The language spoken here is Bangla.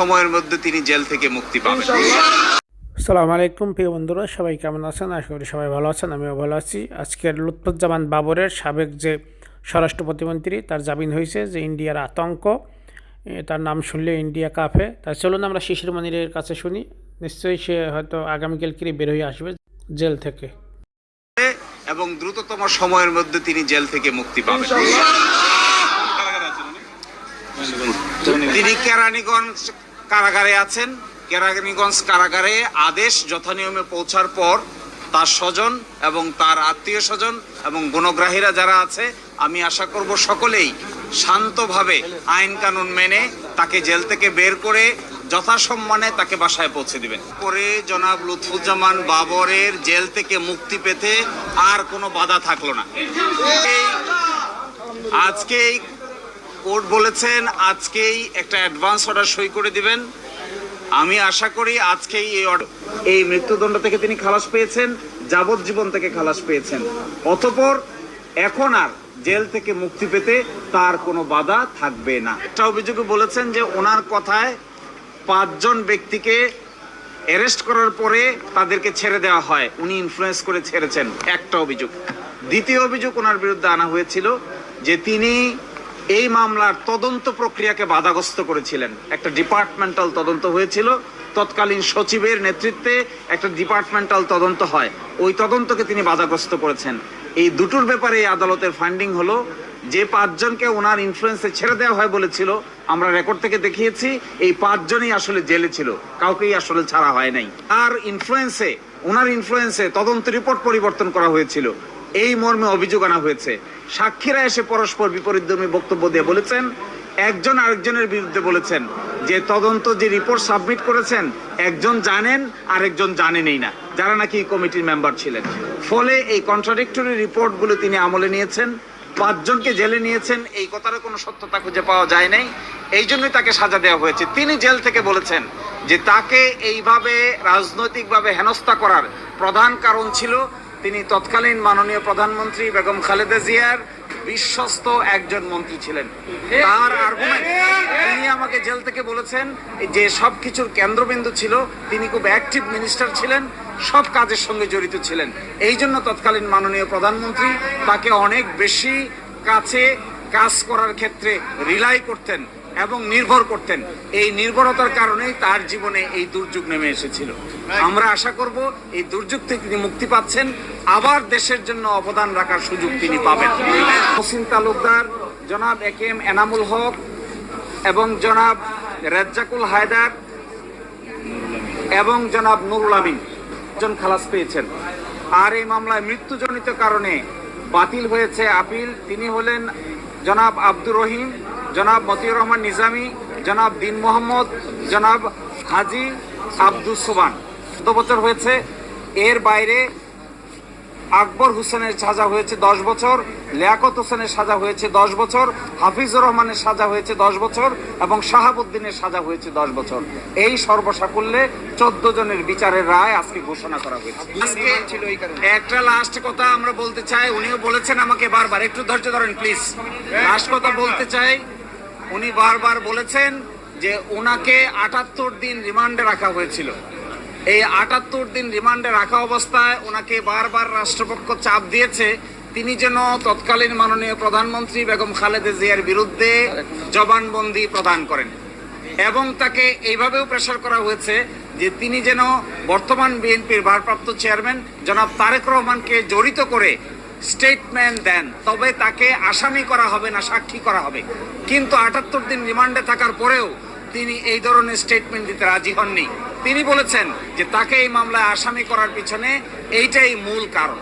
সময়ের মধ্যে তিনি জেল থেকে মুক্তি পাবেন। সালামু আলাইকুম প্রিয় বন্ধুরা সবাই কেমন আছেন? আশা করি সবাই ভালো আছেন আমিও ভালো আছি। আজকের লুৎফুজ্জামান বাবরের সাবেক যে স্বরাষ্ট্র প্রতিমন্ত্রী তার জামিন হয়েছে যে ইন্ডিয়ার আতঙ্ক। তার নাম শুনলে ইন্ডিয়া কাফে তাই চলুন আমরা শিশির মনিরের কাছে শুনি। নিশ্চয়ই সে হয়তো আগামীকাল আগামীকালকে বের হয়ে আসবে জেল থেকে। এবং দ্রুততম সময়ের মধ্যে তিনি জেল থেকে মুক্তি পাবেন। তিনি কেরানীগঞ্জ কারাগারে আছেন। কেরানীগঞ্জ কারাগারে আদেশ যথানিয়মে পৌঁছার পর তার স্বজন এবং তার আত্মীয় স্বজন এবং গুণগ্রাহীরা যারা আছে, আমি আশা করব সকলেই শান্তভাবে আইন কানুন মেনে তাকে জেল থেকে বের করে যথাসম্মানে তাকে বাসায় পৌঁছে দিবেন। পরে জনাব লুৎফুজ্জামান বাবরের জেল থেকে মুক্তি পেতে আর কোনো বাধা থাকল না। আজকে এই কোর্ট বলেছেন, আজকেই একটা অ্যাডভান্স অর্ডার সই করে দিবেন। আমি আশা করি আজকেই এই এই মৃত্যুদণ্ড থেকে তিনি খালাস পেয়েছেন, যাবজ্জীবন থেকে খালাস পেয়েছেন। অতপর এখন আর জেল থেকে মুক্তি পেতে তার কোনো বাধা থাকবে না। একটা অভিযোগে বলেছেন যে ওনার কথায় পাঁচজন ব্যক্তিকে অ্যারেস্ট করার পরে তাদেরকে ছেড়ে দেওয়া হয়। উনি ইনফ্লুয়েন্স করে ছেড়েছেন। একটা অভিযোগ। দ্বিতীয় অভিযোগ ওনার বিরুদ্ধে আনা হয়েছিল যে তিনি এই মামলার তদন্ত প্রক্রিয়াকে বাধাগ্রস্ত করেছিলেন। একটা ডিপার্টমেন্টাল তদন্ত হয়েছিল, তৎকালীন সচিবের নেতৃত্বে একটা ডিপার্টমেন্টাল তদন্ত হয়। ওই তদন্তকে তিনি বাধাগ্রস্ত করেছেন। এই দুটোর ব্যাপারে এই আদালতের ফান্ডিং হলো, যে পাঁচজনকে ওনার ইনফ্লুয়েন্সে ছেড়ে দেওয়া হয় বলেছিল, আমরা রেকর্ড থেকে দেখিয়েছি, এই পাঁচজনই আসলে জেলে ছিল, কাউকেই আসলে ছাড়া হয় নাই। আর ইনফ্লুয়েন্সে ওনার ইনফ্লুয়েন্সে তদন্ত রিপোর্ট পরিবর্তন করা হয়েছিল। এই মর্মে অভিযোগ আনা হয়েছে। সাক্ষীরা এসে পরস্পর বিপরীতধর্মী বক্তব্য দিয়ে বলেছেন, একজন আরেকজনের বিরুদ্ধে বলেছেন যে তদন্ত যে রিপোর্ট সাবমিট করেছেন, একজন জানেন, আরেকজন জানেনই না। যারা নাকি কমিটির মেম্বার ছিলেন। ফলে এই কন্ট্রাডিক্টরি রিপোর্টগুলো তিনি আমলে নিয়েছেন, পাঁচজনকে জেলে নিয়েছেন, এই কথার কোনো সত্যতা খুঁজে পাওয়া যায় নাই। এই জন্যই তাকে সাজা দেওয়া হয়েছে। তিনি জেল থেকে বলেছেন যে তাকে এইভাবে রাজনৈতিকভাবে হেনস্থা করার প্রধান কারণ ছিল তিনি তৎকালীন মাননীয় প্রধানমন্ত্রী বেগম খালেদা জিয়ার বিশ্বস্ত একজন মন্ত্রী ছিলেন। তার আর্গুমেন্ট তিনি আমাকে জেল থেকে বলেছেন যে সব কিছুর কেন্দ্রবিন্দু ছিল, তিনি খুব অ্যাক্টিভ মিনিস্টার ছিলেন, সব কাজের সঙ্গে জড়িত ছিলেন। এই জন্য তৎকালীন মাননীয় প্রধানমন্ত্রী তাকে অনেক বেশি কাছে কাজ করার ক্ষেত্রে রিলাই করতেন। এবং নির্ভর করতেন। এই নির্ভরতার কারণেই তার জীবনে এই দুর্যোগ নেমে এসেছিল। আমরা আশা করব এই দুর্যোগ থেকে তিনি মুক্তি পাচ্ছেন। আবার দেশের জন্য অবদান রাখার সুযোগ তিনি পাবেন। হোসিন তালুকদার জনাব এ কে এম এনামুল হক এবং জনাব রেজ্জাকুল হায়দার এবং জনাব নুরুল আমিন জন খালাস পেয়েছেন। আর এই মামলায় মৃত্যুজনিত কারণে বাতিল হয়েছে আপিল। তিনি হলেন জনাব আব্দুর রহিম, জনাব মতিউর রহমান নিজামী, জনাব দিন মোহাম্মদ, জনাব হাজি আব্দুল সুবান গত বছর হয়েছে, এর বাইরে আকবর হোসেনের সাজা হয়েছে দশ বছর লিয়াকত হোসেনের সাজা হয়েছে দশ বছর হাফিজুর রহমানের সাজা হয়েছে দশ বছর এবং শাহাবুদ্দিনের সাজা হয়েছে দশ বছর। এই সর্বসাকুল্যে চোদ্দ জনের বিচারের রায় আজকে ঘোষণা করা হয়েছে। একটা লাস্ট কথা আমরা বলতে চাই উনিও বলেছেন আমাকে বারবার একটু ধৈর্য ধরেন প্লিজ। লাস্ট কথা বলতে চাই উনি বারবার বলেছেন যে ওনাকে আটাত্তর দিন রিমান্ডে রাখা হয়েছিল। এই আটাত্তর দিন রিমান্ডে রাখা অবস্থায় ওনাকে বারবার রাষ্ট্রপক্ষ চাপ দিয়েছে। তিনি যেন তৎকালীন মাননীয় প্রধানমন্ত্রী বেগম খালেদা জিয়ার বিরুদ্ধে জবানবন্দি প্রদান করেন। এবং তাকে এইভাবেও প্রেশার করা হয়েছে যে তিনি যেন বর্তমান বিএনপির ভারপ্রাপ্ত চেয়ারম্যান জনাব তারেক রহমানকে জড়িত করে স্টেটমেন্ট দেন, তবে তাকে আসামি করা হবে না, সাক্ষী করা হবে। কিন্তু আটাত্তর দিন রিমান্ডে থাকার পরেও তিনি এই ধরনের স্টেটমেন্ট দিতে রাজি হননি। তিনি বলেছেন যে তাকে এই মামলায় আসামি করার পিছনে এইটাই মূল কারণ।